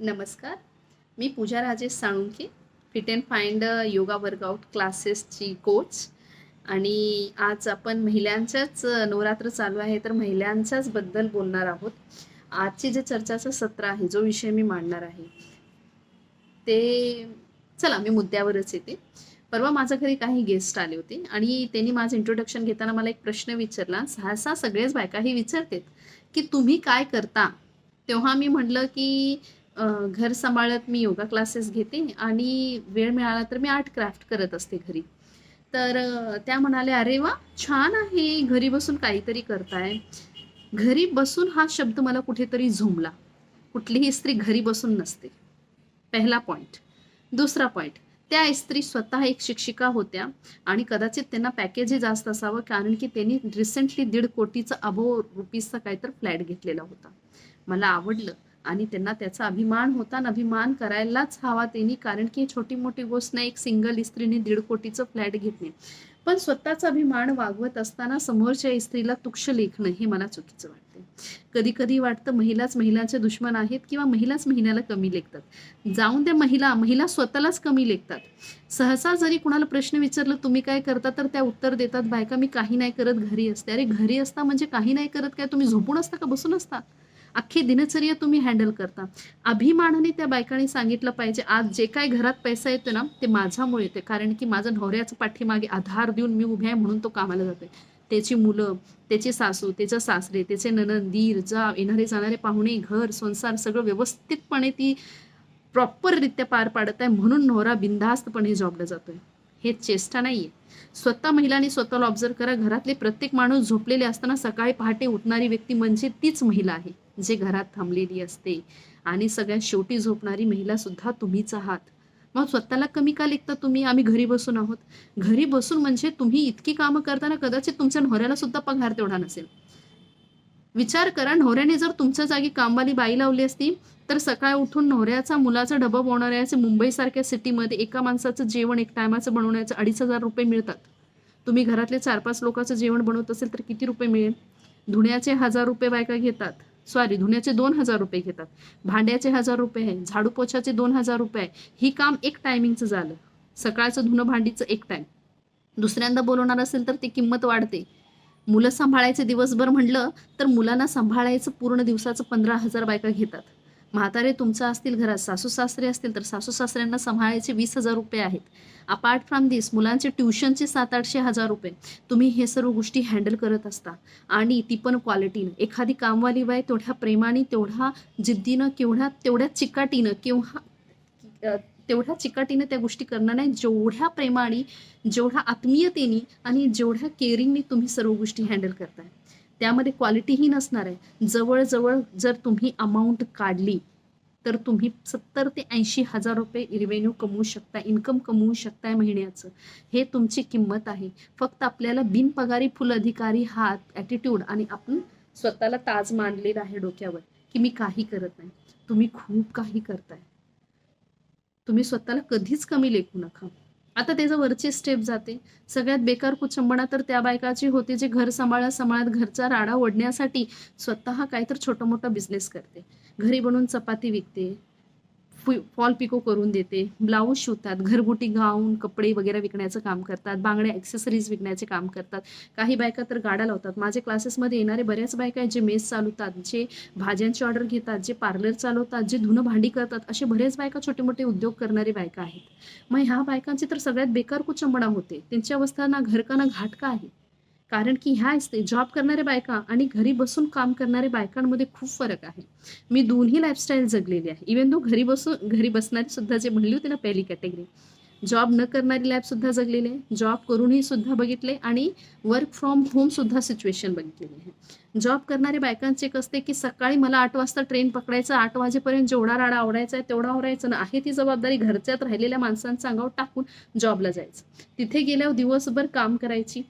नमस्कार. मी Pooja Rajesh Salunke fit and find yoga workout क्लासेसची coach आणि आज आपण महिलांच्याच नवरात्र चालू आहे तर महिलांच्याच बद्दल बोलणार आहोत. आजचे जे चर्चाचं सत्र आहे जो विषय मी मांडणार आहे ते चला मी मुद्द्यावरच येते. परवा माझ्या घरी काही गेस्ट आले होते आणि त्यांनी माझं इंट्रोडक्शन घेताना मला एक प्रश्न विचारला. सहसा सगळेच बायकाही विचारतात की तुम्ही काय करता? तेव्हा मी म्हटलं की घर सांभाळत मी योगा क्लासेस घेते आणि वेळ मिळाला तर मी आर्ट क्राफ्ट करत असते घरी. तर त्या म्हणाल्या अरे वा छान आहे घरी बसून काहीतरी करताय. घरी बसून हा शब्द मला कुठेतरी झुमला. कुठलीही स्त्री घरी बसून नसते. पहिला पॉईंट दुसरा पॉईंट त्या स्त्री स्वतः एक शिक्षिका होत्या आणि कदाचित त्यांना पॅकेजही जास्त असावं कारण की त्यांनी रिसेंटली दीड कोटीचा अबो रुपीजचा काहीतरी फ्लॅट घेतलेला होता. मला आवडलं. आणि त्यांना त्याचा अभिमान होता आणि अभिमान करायलाच हवा त्यांनी कारण की छोटी मोठी गोष्ट नाही एक सिंगल स्त्रीने दीड कोटीचं फ्लॅट घेतले. पण स्वतःचा अभिमान वागवत असताना समोरच्या स्त्रीला तुक्ष लेखणं हे मला चुकीचं वाटते कधी कधी वाटतं महिलाच महिलांचे दुश्मन आहेत किंवा महिलाच महिन्याला कमी लेखतात. जाऊन त्या महिला महिला स्वतःलाच कमी लेखतात. सहसा जरी कुणाला प्रश्न विचारलं तुम्ही काय करता? तर त्या उत्तर देतात बायका मी काही नाही करत घरी असते. अरे घरी असता म्हणजे काही नाही करत काय? तुम्ही झोपून असता का? बसून असता? अख्खी दिनचर्या तुम्ही हँडल करता. अभिमानाने त्या बायकांनी सांगितलं पाहिजे आज जे काय घरात पैसा येतो ना ते माझ्यामुळे येते कारण की माझं नवऱ्याचं पाठीमागे आधार देऊन मी उभे आहे म्हणून तो कामाला जाते त्याची मुलं त्याचे सासू त्याचं सासरे त्याचे ननन दीर जा येणारे जाणारे पाहुणे घर संसार सगळं व्यवस्थितपणे ती प्रॉपररित्या पार पाडत आहे म्हणून नवरा बिनधास्तपणे जॉबला जातोय. हे चेष्टा नाहीये. स्वतः महिलांनी स्वतःला ऑब्झर्व करा. घरातले प्रत्येक माणूस झोपलेले असताना सकाळी पहाटे उठणारी व्यक्ती म्हणजे तीच महिला आहे. जे घरात थांबलेली असते. आणि सगळ्यात शेवटी झोपणारी महिला सुद्धा तुम्हीच आहात. मग स्वतःला कमी का लेखता तुम्ही? आम्ही घरी बसून आहोत. घरी बसून म्हणजे तुम्ही इतकी कामं करताना कदाचित तुमच्या नवऱ्याला सुद्धा पगार तेवढा नसेल. विचार करा नवऱ्याने जर तुमच्या जागी कामवाली बाई लावली असती तर सकाळी उठून नवऱ्याचा मुलाचा डबा बनवण्याचे मुंबईसारख्या सिटीमध्ये एका माणसाचं जेवण एक टायमाचं बनवण्याचं अडीच हजार रुपये मिळतात. तुम्ही घरातले चार पाच लोकांचं जेवण बनवत असेल तर किती रुपये मिळेल? धुण्याचे हजार रुपये बायका घेतात. सॉरी धुण्याचे दोन हजार रुपये घेतात. भांड्याचे हजार रुपये आहे झाडू पोछाचे दोन हजार रुपये आहे. ही काम एक टायमिंगचं झालं. सकाळचं धुणं भांडीचं एक टाईम दुसऱ्यांदा बोलवणार असेल तर ती किंमत वाढते. मुलं सांभाळायचे दिवसभर म्हणलं तर मुलांना सांभाळायचं पूर्ण दिवसाचं पंधरा हजार बायका घेतात. म्हातारे तुमचं असतील घरात सासू सासरे असतील तर सासू सासऱ्यांना सांभाळायचे वीस हजार रुपये आहेत. अपार्ट फ्रॉम दिस मुलांचे ट्युशनचे सात आठशे हजार रुपये. तुम्ही हे सर्व गोष्टी हँडल करत असता. आणि ती पण क्वालिटीनं एखादी कामवाली बाई तेवढ्या प्रेमाने तेवढा जिद्दीनं केवढ्या तेवढ्या चिकाटीनं केव्हा तेवढ्या चिकाटीनं त्या गोष्टी करणार नाही. जेवढ्या प्रेमाने जेवढ्या आत्मीयतेने आणि जेवढ्या केअरिंगने तुम्ही सर्व गोष्टी हँडल करताय. त्यामध्ये क्वालिटीही नसणार आहे. जवळजवळ जर तुम्ही अमाऊंट काढली तर तुम्ही सत्तर ते ऐंशी हजार रुपये रिव्हेन्यू कमवू शकता इन्कम कमवू शकताय महिन्याचं. हे तुमची किंमत आहे. फक्त आपल्याला बिनपगारी फुल अधिकारी हा ॲटिट्यूड आणि आपण स्वतःला ताज मांडलेला आहे डोक्यावर की मी काही करत नाही. तुम्ही खूप काही करताय. तुम्ही स्वतःला कधीच कमी लेखू नका. आता त्याचं वरची स्टेप जाते. सगळ्यात बेकार कुचंबणा तर त्या बायकाची होते जे घर सांभाळा सांभाळत घरचा राडा ओढण्यासाठी स्वतः काहीतरी छोटं मोठं बिझनेस करते. घरी बनवून चपाती विकते फु- फॉल पिको करून देते. ब्लाऊज शिवतात घरगुती गाऊन कपडे वगैरे विकण्याचं काम करतात बांगड्या ॲक्सेसरीज विकण्याचे काम करतात. काही बायका तर गाड्या लावतात. माझे क्लासेसमध्ये येणारे बऱ्याच बायका आहेत जे मेस चालवतात जे भाज्यांची ऑर्डर घेतात जे पार्लर चालवतात जे धुणं भांडी करतात असे बरेच बायका छोटे मोठे उद्योग करणारे बायका आहेत. मग ह्या बायकांची तर सगळ्यात बेकार कुचंबणा होते. त्यांची अवस्था ना घर का ना घाट का आहे. कारण की ह्या असते जॉब करणाऱ्या बायका आणि घरी बसून काम करणाऱ्या बायकांमध्ये खूप फरक आहे. मी दोन्ही लाईफस्टाईल जगलेली आहे. इवन दो घरी बसून घरी बसणारी सुद्धा जे म्हणली होती ना पहिली कॅटेगरी जॉब न करणारी लाईफसुद्धा जगलेली आहे. जॉब करूनही सुद्धा बघितले आणि वर्क फ्रॉम होम सुद्धा सिच्युएशन बघितलेली आहे. जॉब करणाऱ्या बायकांचे एक असते की सकाळी मला आठ वाजता ट्रेन पकडायचं आठ वाजेपर्यंत जेवढा राडा आवडायचा आहे तेवढा आवडायचं ना आहे ती जबाबदारी घरच्यात राहिलेल्या माणसांचा अंगावर टाकून जॉबला जायचं. तिथे गेल्यावर दिवसभर काम करायची.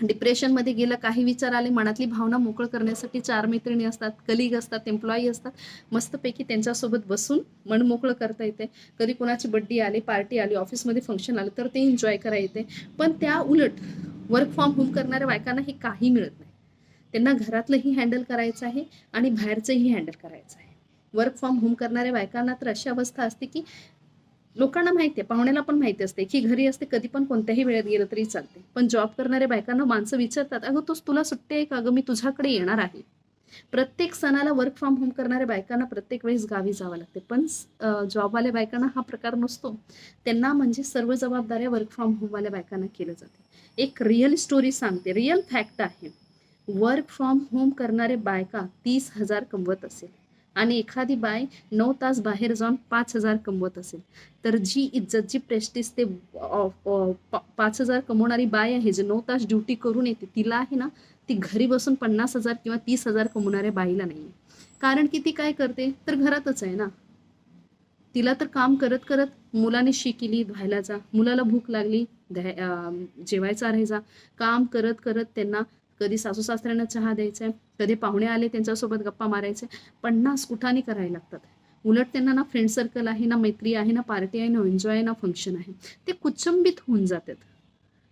डिप्रेशनमध्ये गेलं काही विचार आले मनातली भावना मोकळ करण्यासाठी चार मैत्रिणी असतात कलिग असतात एम्प्लॉई असतात. मस्तपैकी त्यांच्यासोबत बसून मन मोकळं करता येते. कधी कुणाची बड्डी आली पार्टी आली ऑफिसमध्ये फंक्शन आलं तर ते एन्जॉय करा येते. पण त्या उलट वर्क फ्रॉम होम करणाऱ्या बायकांना हे काही मिळत नाही. त्यांना घरातलंही हँडल करायचं आहे आणि बाहेरचंही हँडल करायचं आहे. वर्क फ्रॉम होम करणाऱ्या बायकांना तर अशी अवस्था असते की लोकांना माहिती आहे पाहुण्याला पण माहिती असते की घरी असते कधी पण कोणत्याही वेळेत गेलं तरी चालते. पण जॉब करणाऱ्या बायकांना माणसं विचारतात अगं तोच तुला सुट्टी आहे का? अगं मी तुझ्याकडे येणार आहे. प्रत्येक सणाला वर्क फ्रॉम होम करणाऱ्या बायकांना प्रत्येक वेळेस गावी जावं लागते. पण जॉबवाल्या बायकांना हा प्रकार नसतो. त्यांना म्हणजे सर्व जबाबदाऱ्या वर्क फ्रॉम होमवाल्या बायकांना केलं जाते. एक रिअल स्टोरी सांगते. रिअल फॅक्ट आहे. वर्क फ्रॉम होम करणारे बायका तीस हजार कमवत असेल. आणि एखादी बाय नऊ तास बाहेर जाऊन पाच हजार कमवत असेल. तर जी इज्जत जी प्रेस्टिस ते पाच हजार कमवणारी बाय आहे जे नऊ तास ड्युटी करून येते तिला आहे ना ती घरी बसून पन्नास हजार किंवा तीस हजार कमवणाऱ्या बाईला नाही कारण की ती काय करते? तर घरातच आहे ना. तिला तर काम करत करत मुलाने शी केली धुवायला जा. मुलाला भूक लागली जेवायचा राहायचा काम करत करत त्यांना कधी सासू सासऱ्यांना चहा द्यायचा आहे कधी पाहुणे आले त्यांच्यासोबत गप्पा मारायचे पन्नास कुठाने करायला लागतात. उलट त्यांना ना फ्रेंड सर्कल आहे ना मैत्री आहे ना पार्टी आहे ना एन्जॉय आहे ना फंक्शन आहे. ते कुचंबित होऊन जातात.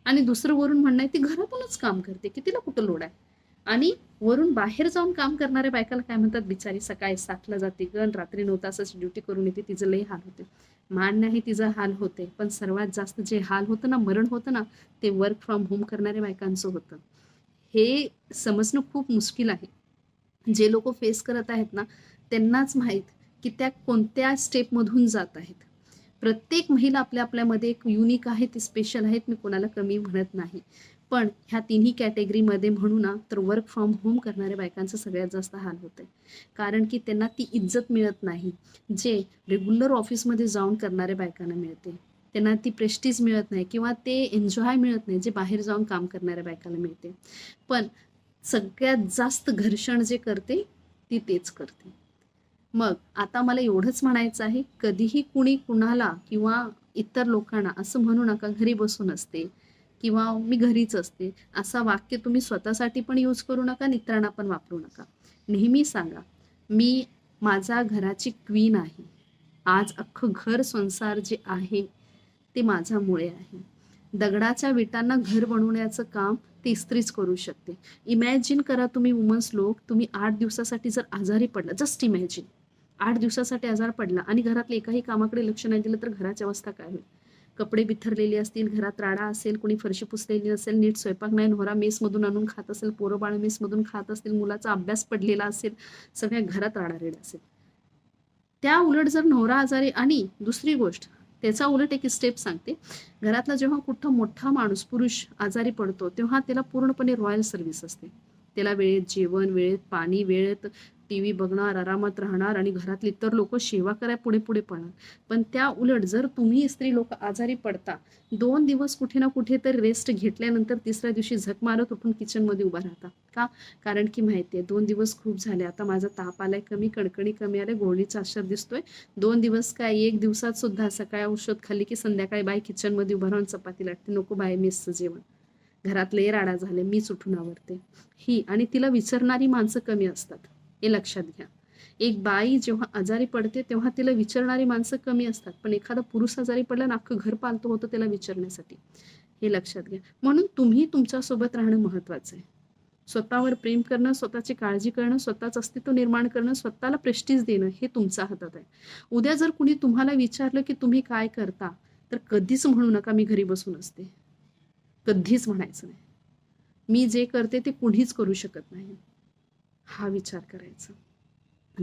आणि दुसरं वरून म्हणणं आहे ती घरातूनच काम करते की तिला कुठं लोड आहे? आणि वरून बाहेर जाऊन काम करणाऱ्या बायकाला काय म्हणतात बिचारी सकाळी सातला जाते गण रात्री नऊ तासाची ड्युटी करून येते तिचं लई हाल होते. मान्य आहे तिचा हाल होते पण सर्वात जास्त जे हाल होतं ना मरण होतं ना ते वर्क फ्रॉम होम करणाऱ्या बायकांचं होतं. हे समजणं खूप मुश्किल आहे. जे लोक फेस करत आहेत ना त्यांनाच माहीत की त्या कोणत्या स्टेपमधून जात आहेत. प्रत्येक महिला आपल्या आपल्यामध्ये एक युनिक आहे ती स्पेशल आहेत मी कोणाला कमी म्हणत नाही. पण ह्या तिन्ही कॅटेगरीमध्ये म्हणू ना तर वर्क फ्रॉम होम करणाऱ्या बायकांचं सगळ्यात जास्त हाल होतं कारण की त्यांना ती इज्जत मिळत नाही जे रेग्युलर ऑफिसमध्ये जाऊन करणाऱ्या बायकांना मिळते. त्यांना ती प्रेस्टीज मिळत नाही किंवा ते एन्जॉय मिळत नाही जे बाहेर जाऊन काम करणाऱ्या बायकाला मिळते. पण सगळ्यात जास्त घर्षण जे करते ती तेच करते. मग आता मला एवढंच म्हणायचं आहे कधीही कुणी कुणाला किंवा इतर लोकांना असं म्हणू नका घरी बसून असते किंवा मी घरीच असते असा वाक्य तुम्ही स्वतःसाठी पण यूज करू नका इतरांना पण वापरू नका. नेहमी सांगा मी माझा घराची क्वीन आहे. आज अख्खं घर संसार जे आहे ते माझ्यामुळे आहे. दगडाच्या विटांना घर बनवण्याचं काम ती इस्त्रीच करू शकते. इमॅजिन करा तुम्ही वुमन्स लोक तुम्ही आठ दिवसासाठी जर आजारी पडला जस्ट इमॅजिन. आठ दिवसासाठी आजार पडला आणि घरातल्या एकाही कामाकडे लक्ष नाही दिलं तर घराची अवस्था काय होईल? कपडे बिथरलेले असतील घरात राडा असेल कोणी फरशी पुसलेली असेल नीट स्वयंपाक नाही नवरा मेसमधून आणून खात असेल पोरं बाळ मेसमधून खात असतील मुलाचा अभ्यास पडलेला असेल सगळ्या घरात राडारेड असेल. त्या उलट जर नवरा आजारी आणि दुसरी गोष्ट त्याचा उलट एक स्टेप सांगते. घरातला जेव्हा कुठं मोठा माणूस पुरुष आजारी पडतो तेव्हा त्याला पूर्णपणे रॉयल सर्व्हिस असते. त्याला वेळेत जेवण वेळेत पाणी वेळेत टी व्ही बघणार आरामात राहणार आणि घरातली इतर लोक सेवा कराय पुढे पुढे पडणार पण त्या उलट जर तुम्ही स्त्री लोक आजारी पडता दोन दिवस कुठे ना कुठे तर रेस्ट घेतल्यानंतर तिसऱ्या दिवशी झक मारत उठून किचनमध्ये उभा राहता. का? कारण की माहिती आहे दोन दिवस खूप झाले. आता माझा ताप आलाय कमी कणकणी कमी आलाय गोळीचा अक्षर दिसतोय. दोन दिवस काय एक दिवसात सुद्धा सकाळी औषध खाल्ली की संध्याकाळी बाई किचनमध्ये उभा राहून चपाती लाटते. नको बाय मेसचं जेवण. घरातले राडा झाले मीच उठून आवडते ही आणि तिला विचारणारी माणसं कमी असतात. हे लक्षात घ्या. एक बाई जेव्हा आजारी पडते तेव्हा तिला विचारणारी माणसं कमी असतात. पण एखादा पुरुष आजारी पडला ना अख्खं घर पालतो होतं त्याला विचारण्यासाठी. हे लक्षात घ्या. म्हणून तुम्ही तुमच्यासोबत राहणं महत्वाचं आहे. स्वतःवर प्रेम करणं स्वतःची काळजी करणं स्वतःच अस्तित्व निर्माण करणं स्वतःला प्रेस्टीज देणं हे तुमच्या हातात आहे. उद्या जर कुणी तुम्हाला विचारलं की तुम्ही काय करता तर कधीच म्हणू नका मी घरी बसून असते. कधीच म्हणायचं नाही. मी जे करते ते कुणीच करू शकत नाही. हा विचार करायचा.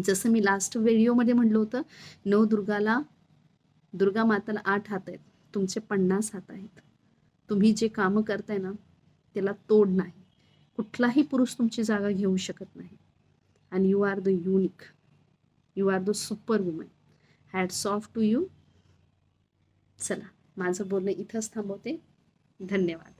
जसं मी लास्ट व्हिडिओमध्ये म्हटलं होतं नवदुर्गाला दुर्गा माताला आठ हात आहेत तुमचे पन्नास हात आहेत. तुम्ही जे कामं करताय ना त्याला तोड नाही. कुठलाही पुरुष तुमची जागा घेऊ शकत नाही. आणि you are the unique you are the super woman hats off to you चला माझं बोलणं इथंच थांबवते. धन्यवाद.